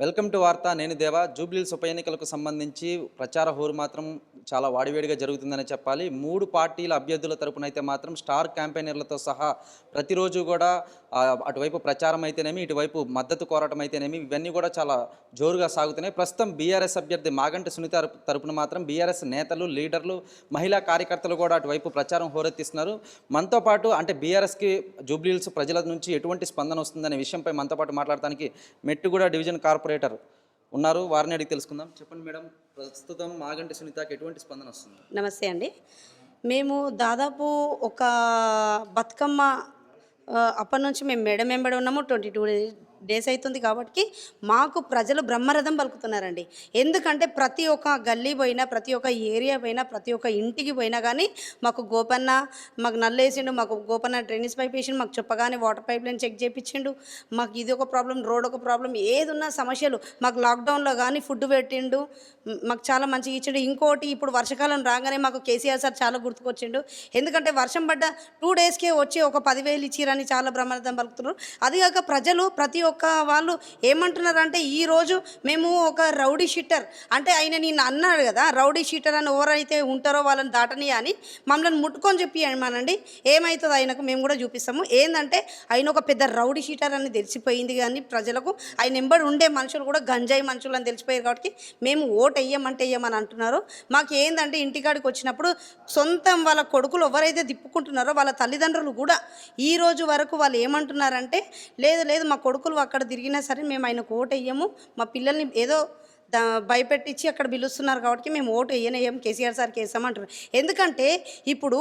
Welcome to వార్త. నేను దేవా. జూబ్లీల్స్ ఉప ఎన్నికలకు సంబంధించి ప్రచార హోరు మాత్రం చాలా వాడివేడిగా జరుగుతుందని చెప్పాలి. మూడు పార్టీల అభ్యర్థుల తరపున అయితే మాత్రం స్టార్ క్యాంపెయినర్లతో సహా ప్రతిరోజు కూడా అటువైపు ప్రచారం అయితేనేమి ఇటువైపు మద్దతు కోరటం అయితేనేమి ఇవన్నీ కూడా చాలా జోరుగా సాగుతున్నాయి. ప్రస్తుతం బీఆర్ఎస్ అభ్యర్థి మాగంటి సునీత తరపున మాత్రం బీఆర్ఎస్ నేతలు లీడర్లు మహిళా కార్యకర్తలు కూడా అటువైపు ప్రచారం హోరెత్తిస్తున్నారు. మనతో పాటు అంటే బీఆర్ఎస్కి జూబ్లీల్స్ ప్రజల నుంచి ఎటువంటి స్పందన వస్తుందనే విషయంపై మనతో పాటు మాట్లాడటానికి మెట్టుగూడ డివిజన్ కార్పొరేటర్ ఉన్నారు. వారిని అడిగి తెలుసుకుందాం. చెప్పండి మేడం ప్రస్తుతం మాగంటి సునీతకి ఎటువంటి స్పందన వస్తుంది? నమస్తే అండి. మేము దాదాపు ఒక బతుకమ్మ అప్పటి నుంచి మేము మేడం వెంబడి ఉన్నాము. ట్వంటీ టూ డేస్ అవుతుంది కాబట్టి మాకు ప్రజలు బ్రహ్మరథం పలుకుతున్నారండి. ఎందుకంటే ప్రతి ఒక్క గల్లీ పోయినా ప్రతి ఒక్క ఏరియా పోయినా ప్రతి ఒక్క ఇంటికి పోయినా కానీ మాకు గోపన్న మాకు నల్లేసిండు మాకు గోపన్న డ్రైనేజ్ పైప్ వేసిండు మాకు చెప్పగానే వాటర్ పైప్ లైన్ చెక్ చేయించిండు మాకు ఇది ఒక ప్రాబ్లం రోడ్ ఒక ప్రాబ్లం ఏదున్నా సమస్యలు మాకు లాక్డౌన్లో కానీ ఫుడ్ పెట్టిండు మాకు చాలా మంచిగా ఇచ్చిండు. ఇంకోటి ఇప్పుడు వర్షకాలం రాగానే మాకు కేసీఆర్ సార్ చాలా గుర్తుకొచ్చిండు. ఎందుకంటే వర్షం పడ్డ టూ డేస్కే వచ్చి ఒక పదివేలు ఇచ్చిరని చాలా బ్రహ్మరథం పలుకుతున్నారు. అది కాక ప్రజలు ప్రతి ఒక వాళ్ళు ఏమంటున్నారు అంటే ఈ రోజు మేము ఒక రౌడీ షీటర్. అంటే ఆయన నేను అన్నాడు కదా రౌడీ షీటర్ అని ఎవరైతే ఉంటారో వాళ్ళని దాటని అని మమ్మల్ని ముట్టుకొని చెప్పి అనమానండి ఏమవుతుంది ఆయనకు? మేము కూడా చూపిస్తాము. ఏంటంటే ఆయన ఒక పెద్ద రౌడీ షీటర్ అని తెలిసిపోయింది కానీ ప్రజలకు ఆయన ఎంబడి ఉండే మనుషులు కూడా గంజాయి మనుషులు అని తెలిసిపోయారు కాబట్టి మేము ఓటు వేయమంటే వేయమని అంటున్నారు. మాకు ఏంటంటే ఇంటికాడికి వచ్చినప్పుడు సొంతం వాళ్ళ కొడుకులు ఎవరైతే తిప్పుకుంటున్నారో వాళ్ళ తల్లిదండ్రులు కూడా ఈ రోజు వరకు వాళ్ళు ఏమంటున్నారంటే లేదు లేదు మా కొడుకులు అక్కడ తిరిగినా సరే మేము ఆయనకు ఓటు వేయము. మా పిల్లల్ని ఏదో దా భయపెట్టించి అక్కడ పిలుస్తున్నారు కాబట్టి మేము ఓటు వేయనేయం కేసీఆర్ సార్కి వేసామంటారు ఎందుకంటే ఇప్పుడు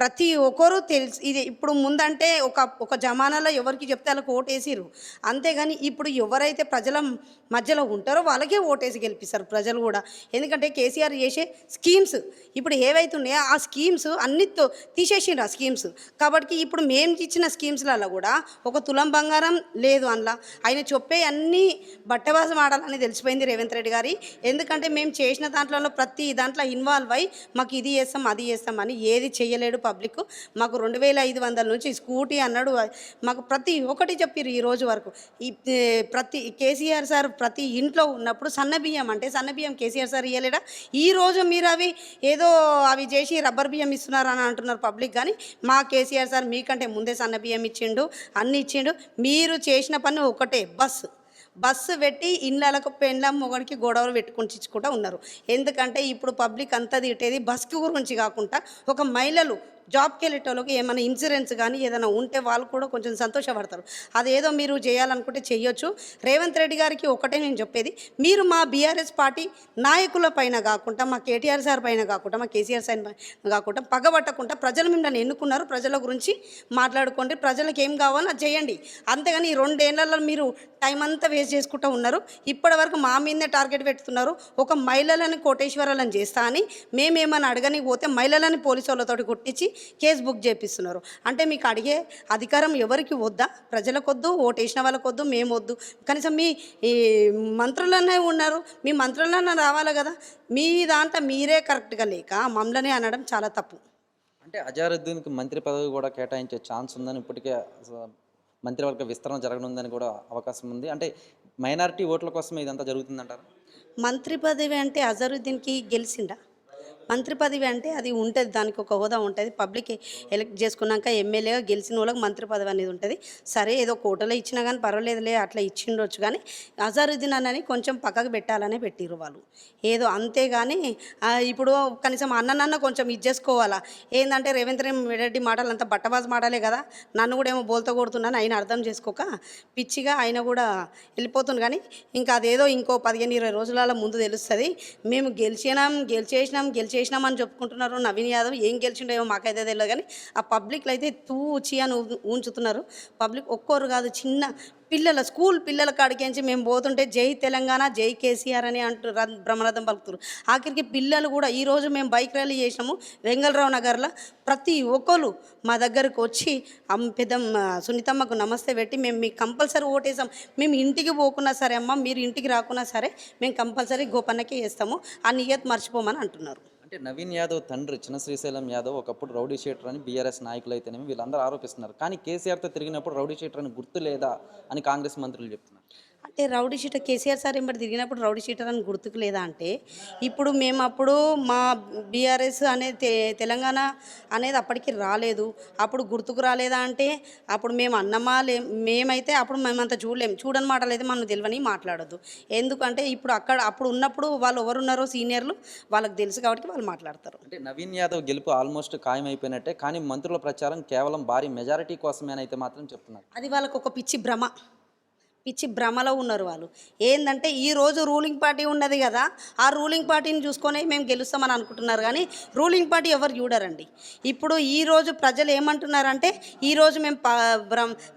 ప్రతి ఒక్కరు తెలిసి. ఇది ఇప్పుడు ముందంటే ఒక ఒక జమానాలో ఎవరికి చెప్తే వాళ్ళకి ఓటేసిరు అంతేగాని ఇప్పుడు ఎవరైతే ప్రజల మధ్యలో ఉంటారో వాళ్ళకే ఓటేసి గెలిపిస్తారు ప్రజలు కూడా. ఎందుకంటే కేసీఆర్ చేసే స్కీమ్స్ ఇప్పుడు ఏవైతున్నాయో ఆ స్కీమ్స్ అన్ని తీసేసిండ్రు ఆ స్కీమ్స్. కాబట్టి ఇప్పుడు మేము ఇచ్చిన స్కీమ్స్లలో కూడా ఒక తులం బంగారం లేదు అందులో. ఆయన చెప్పే అన్ని బట్టవాసం ఆడాలని తెలిసిపోయింది రేవంత్ రెడ్డి గారి. ఎందుకంటే మేము చేసిన దాంట్లో ప్రతి దాంట్లో ఇన్వాల్వ్ అయ్యి మాకు ఇది చేస్తాం అది చేస్తాం అని ఏది చేయలేడు పబ్లిక్ మాకు రెండు వేల ఐదు వందల నుంచి స్కూటీ అన్నాడు. మాకు ప్రతి ఒక్కటి చెప్పారు ఈ రోజు వరకు. ఈ ప్రతి కేసీఆర్ సార్ ప్రతి ఇంట్లో ఉన్నప్పుడు సన్న బియ్యం అంటే సన్న బియ్యం కేసీఆర్ సార్ ఇవ్వలేడా ఈ రోజు మీరు అవి ఏదో అవి చేసి రబ్బర్ బియ్యం ఇస్తున్నారు అని అంటున్నారు పబ్లిక్ కానీ మా కేసీఆర్ సార్ మీకంటే ముందే సన్న బియ్యం ఇచ్చిండు అన్ని ఇచ్చిండు. మీరు చేసిన పని ఒకటే బస్సు బస్సు పెట్టి ఇళ్ళకు పెండ్లం మొగడికి గొడవలు పెట్టుకుని ఉన్నారు. ఎందుకంటే ఇప్పుడు పబ్లిక్ అంతా తిట్టేది బస్కి గురించి కాకుండా ఒక మహిళలు జాబ్కి వెళ్ళేటోళ్ళకి ఏమైనా ఇన్సూరెన్స్ కానీ ఏదైనా ఉంటే వాళ్ళు కూడా కొంచెం సంతోషపడతారు. అదేదో మీరు చేయాలనుకుంటే చేయొచ్చు. రేవంత్ రెడ్డి గారికి ఒకటే నేను చెప్పేది మీరు మా బీఆర్ఎస్ పార్టీ నాయకుల పైన కాకుండా మా కేటీఆర్ సార్ పైన కాకుండా మా కేసీఆర్ సార్ పైన కాకుండా పగబట్టకుండా ప్రజలు మిమ్మల్ని ఎన్నుకున్నారు. ప్రజల గురించి మాట్లాడుకోండి. ప్రజలకు ఏం కావాలో అది చేయండి. అంతేగాని ఈ రెండేళ్ళలో మీరు టైం అంతా వేస్ట్ చేసుకుంటూ ఉన్నారు. ఇప్పటి వరకు మా మీదనే టార్గెట్ పెడుతున్నారు ఒక మహిళలని కోటేశ్వరాలను చేస్తా అని. మేమేమని అడగని పోతే మహిళలని పోలీసు వాళ్ళతోటి కొట్టించి కేసు బుక్ చేపిస్తున్నారు. అంటే మీకు అడిగే అధికారం ఎవరికి వద్దా? ప్రజలకు వద్దు ఓటేసిన వాళ్ళకి వద్దు మేము వద్దు కనీసం మీ ఈ మంత్రులనే ఉన్నారు. మీ మంత్రులన్నా రావాలి కదా. మీ దాంట్లో మీరే కరెక్ట్గా లేక మమ్మల్ని అనడం చాలా తప్పు. అంటే అజారుద్దీన్కి మంత్రి పదవి కూడా కేటాయించే ఛాన్స్ ఉందని ఇప్పటికే మంత్రివర్గ విస్తరణ జరగనుందని కూడా అవకాశం ఉంది. అంటే మైనారిటీ ఓట్ల కోసమే ఇదంతా జరుగుతుందంటారు? మంత్రి పదవి అంటే అజరుద్దీన్కి గెలిచిండా మంత్రి పదవి అంటే అది ఉంటుంది దానికి ఒక హోదా ఉంటుంది. పబ్లిక్ ఎలక్ట్ చేసుకున్నాక ఎమ్మెల్యేగా గెలిచిన వాళ్ళకి మంత్రి పదవి అనేది ఉంటుంది. సరే ఏదో కోటలో ఇచ్చినా కానీ పర్వాలేదులే అట్లా ఇచ్చిండొచ్చు కానీ అజారుద్దీన్ అని కొంచెం పక్కకు పెట్టాలనే పెట్టిరు వాళ్ళు. ఏదో అంతేగాని ఇప్పుడు కనీసం అన్ననన్న కొంచెం ఇది చేసుకోవాలా? ఏంటంటే రేవంత్ రెడ్డి మాటలు అంతా బట్టబాజ్ మాటలే కదా? నన్ను కూడా ఏమో బోల్తో కొడుతున్నాను ఆయన అర్థం చేసుకోక పిచ్చిగా ఆయన కూడా వెళ్ళిపోతుంది కానీ ఇంకా అదేదో ఇంకో పదిహేను ఇరవై రోజుల ముందు తెలుస్తుంది. మేము గెలిచినాం గెలిచేసినాం గెలిచే చేసినామని చెప్పుకుంటున్నారు. నవీన్ యాదవ్ ఏం గెలిచిండో ఏమో మాకైతే తెలియదు కానీ ఆ పబ్లిక్లో అయితే తూచి అని ఊంచుతున్నారు. ఉంచుతున్నారు పబ్లిక్ ఒక్కోరు కాదు చిన్న పిల్లల స్కూల్ పిల్లల కాడికించి మేము పోతుంటే జై తెలంగాణ జై కేసీఆర్ అని అంటూ ర- బ్రహ్మరథం పలుకుతారు. ఆఖరికి పిల్లలు కూడా ఈరోజు మేము బైక్ ర్యాలీ చేసినాము వెంగళరావు నగర్లో. ప్రతి ఒక్కరు మా దగ్గరకు వచ్చి పెద్ద సునీతమ్మకు నమస్తే పెట్టి మేము మీకు కంపల్సరీ ఓటేసాం. మేము ఇంటికి పోకున్నా సరే అమ్మ మీరు ఇంటికి రాకున్నా సరే మేము కంపల్సరీ గోపన్నకే వేస్తాము. ఆ నియత్ మర్చిపోమని అంటున్నారు. అంటే నవీన్ యాదవ్ తండ్రి చిన్న శ్రీశైలం యాదవ్ ఒకప్పుడు రౌడీ షీటర్ అని బీఆర్ఎస్ నాయకులు అయితేనేమి వీళ్ళందరూ ఆరోపిస్తున్నారు. కానీ కేసీఆర్తో తిరిగినప్పుడు రౌడీ షీటర్ అని గుర్తు లేదా అని కాంగ్రెస్ మంత్రులు చెప్తున్నారు. అంటే రౌడీ షీటర్ కేసీఆర్ సార్ ఎంబడి తిరిగినప్పుడు రౌడీ షీటర్ అని గుర్తుకు లేదా అంటే ఇప్పుడు మేము అప్పుడు మా బీఆర్ఎస్ అనేది తెలంగాణ అనేది అప్పటికి రాలేదు. అప్పుడు గుర్తుకు రాలేదా అంటే అప్పుడు మేము అన్నమా లే మేమైతే అప్పుడు మేమంత చూడలేం. చూడని మాటలు అయితే మనం తెలియని మాట్లాడొద్దు. ఎందుకంటే ఇప్పుడు అక్కడ అప్పుడు ఉన్నప్పుడు వాళ్ళు ఎవరున్నారో సీనియర్లు వాళ్ళకి తెలుసు కాబట్టి వాళ్ళు మాట్లాడతారు. అంటే నవీన్ యాదవ్ గెలుపు ఆల్మోస్ట్ ఖాయమైపోయినట్టే కానీ మంత్రుల ప్రచారం కేవలం భారీ మెజారిటీ కోసమేనైతే మాత్రం చెప్తున్నారు. అది వాళ్ళకు ఒక పిచ్చి భ్రమ. పిచ్చి భ్రమలో ఉన్నారు వాళ్ళు. ఏంటంటే ఈ రోజు రూలింగ్ పార్టీ ఉన్నది కదా ఆ రూలింగ్ పార్టీని చూసుకొని మేము గెలుస్తామని అనుకుంటున్నారు. కానీ రూలింగ్ పార్టీ ఎవరు చూడరండి? ఇప్పుడు ఈ రోజు ప్రజలు ఏమంటున్నారంటే ఈ రోజు మేము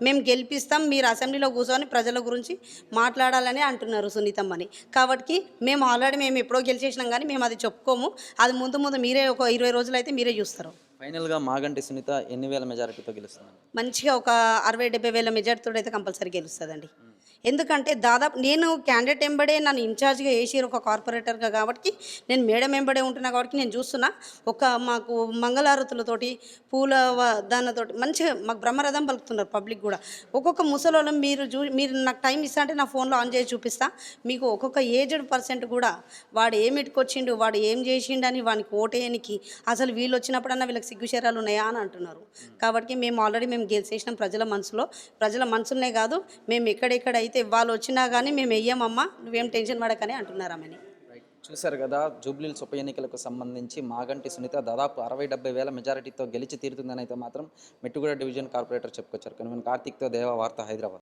మేము గెలిపిస్తాం మీరు అసెంబ్లీలో కూర్చొని ప్రజల గురించి మాట్లాడాలని అంటున్నారు సునీతమ్మని. కాబట్టి మేము ఆల్రెడీ మేము ఎప్పుడో గెలిచేసినాం కానీ మేము అది చెప్పుకోము. అది ముందు ముందు మీరే ఒక ఇరవై రోజులు అయితే మీరే చూస్తారు. ఫైనల్గా మాగంటి సునీత ఎన్ని వేల మెజారిటీతో గెలుస్తుంది మంచిగా ఒక అరవై డెబ్బై వేల మెజార్టీతో అయితే కంపల్సరీ గెలుస్తుందండి. ఎందుకంటే దాదాపు నేను క్యాండిడేట్ ఎంబడే నన్ను ఇన్ఛార్జ్గా వేసిరు ఒక కార్పొరేటర్గా కాబట్టి నేను మేడం ఎంబడే ఉంటున్నా కాబట్టి నేను చూస్తున్నా. ఒక మాకు మంగళారతులతోటి పూల దానితోటి మంచిగా మాకు బ్రహ్మరథం పలుకుతున్నారు పబ్లిక్ కూడా. ఒక్కొక్క ముసలోళ్ళం మీరు చూ మీరు నాకు టైం ఇస్తా అంటే నా ఫోన్లో ఆన్ చేసి చూపిస్తా. మీకు ఒక్కొక్క ఏజ్డ్ పర్సెంట్ కూడా వాడు ఏం ఇటుకొచ్చిండు వాడు ఏం చేసిండు అని వానికి ఓటేయనికి అసలు వీళ్ళు వచ్చినప్పుడన్నా వీళ్ళకి సిగ్గుశరాలు ఉన్నాయా అని అంటున్నారు. కాబట్టి మేము ఆల్రెడీ మేము గెలిచేసినాం ప్రజల మనసులో. ప్రజల మనసులనే కాదు మేము ఎక్కడెక్కడ అయితే వాళ్ళు వచ్చినా కానీ మేము వెయ్యమమ్మా నువ్వేం టెన్షన్ పడకని అంటున్నారామని చూశారు కదా జూబ్లీల్స్ ఉప ఎన్నికలకు సంబంధించి మాగంటి సునీత దాదాపు అరవై డెబ్బై వేల మెజారిటీతో గెలిచి తీరుతుందని అయితే మాత్రం మెట్టుగూడ డివిజన్ కార్పొరేటర్ చెప్పుకొచ్చారు. కనుక కార్తిక్తో దేవ వార్త హైదరాబాద్.